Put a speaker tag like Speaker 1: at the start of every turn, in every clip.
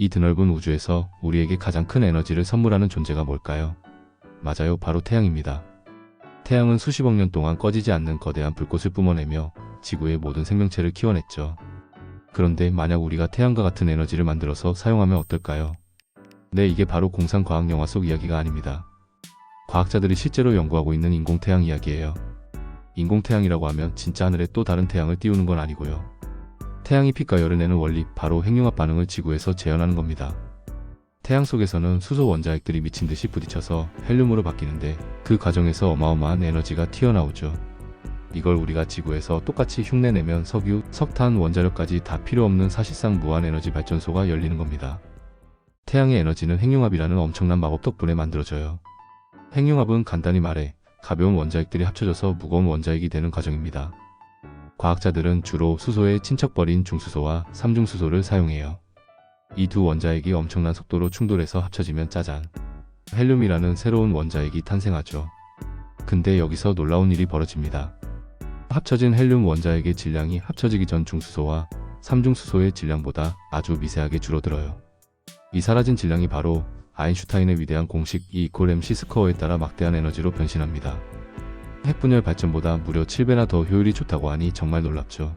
Speaker 1: 이 드넓은 우주에서 우리에게 가장 큰 에너지를 선물하는 존재가 뭘까요? 맞아요. 바로 태양입니다. 태양은 수십억 년 동안 꺼지지 않는 거대한 불꽃을 뿜어내며 지구의 모든 생명체를 키워냈죠. 그런데 만약 우리가 태양과 같은 에너지를 만들어서 사용하면 어떨까요? 네, 이게 바로 공상과학 영화 속 이야기가 아닙니다. 과학자들이 실제로 연구하고 있는 인공태양 이야기예요. 인공태양이라고 하면 진짜 하늘에 또 다른 태양을 띄우는 건 아니고요. 태양이 빛과 열을 내는 원리, 바로 핵융합 반응을 지구에서 재현하는 겁니다. 태양 속에서는 수소 원자핵들이 미친 듯이 부딪혀서 헬륨으로 바뀌는데 그 과정에서 어마어마한 에너지가 튀어나오죠. 이걸 우리가 지구에서 똑같이 흉내내면 석유, 석탄, 원자력까지 다 필요 없는 사실상 무한 에너지 발전소가 열리는 겁니다. 태양의 에너지는 핵융합이라는 엄청난 마법 덕분에 만들어져요. 핵융합은 간단히 말해 가벼운 원자핵들이 합쳐져서 무거운 원자핵이 되는 과정입니다. 과학자들은 주로 수소의 친척벌인 중수소와 삼중수소를 사용해요. 이 두 원자핵이 엄청난 속도로 충돌해서 합쳐지면 짜잔. 헬륨이라는 새로운 원자핵이 탄생하죠. 근데 여기서 놀라운 일이 벌어집니다. 합쳐진 헬륨 원자핵의 질량이 합쳐지기 전 중수소와 삼중수소의 질량보다 아주 미세하게 줄어들어요. 이 사라진 질량이 바로 아인슈타인의 위대한 공식 E 이퀄 MC 스코어에 따라 막대한 에너지로 변신합니다. 핵분열 발전보다 무려 7배나 더 효율이 좋다고 하니 정말 놀랍죠.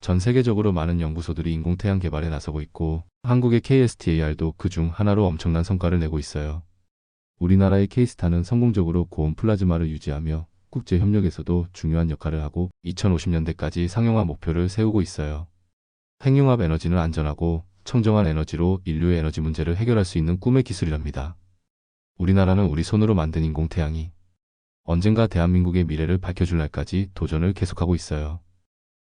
Speaker 1: 전 세계적으로 많은 연구소들이 인공태양 개발에 나서고 있고 한국의 KSTAR도 그 중 하나로 엄청난 성과를 내고 있어요. 우리나라의 K스타는 성공적으로 고온 플라즈마를 유지하며 국제 협력에서도 중요한 역할을 하고 2050년대까지 상용화 목표를 세우고 있어요. 핵융합 에너지는 안전하고 청정한 에너지로 인류의 에너지 문제를 해결할 수 있는 꿈의 기술이랍니다. 우리나라는 우리 손으로 만든 인공태양이 언젠가 대한민국의 미래를 밝혀줄 날까지 도전을 계속하고 있어요.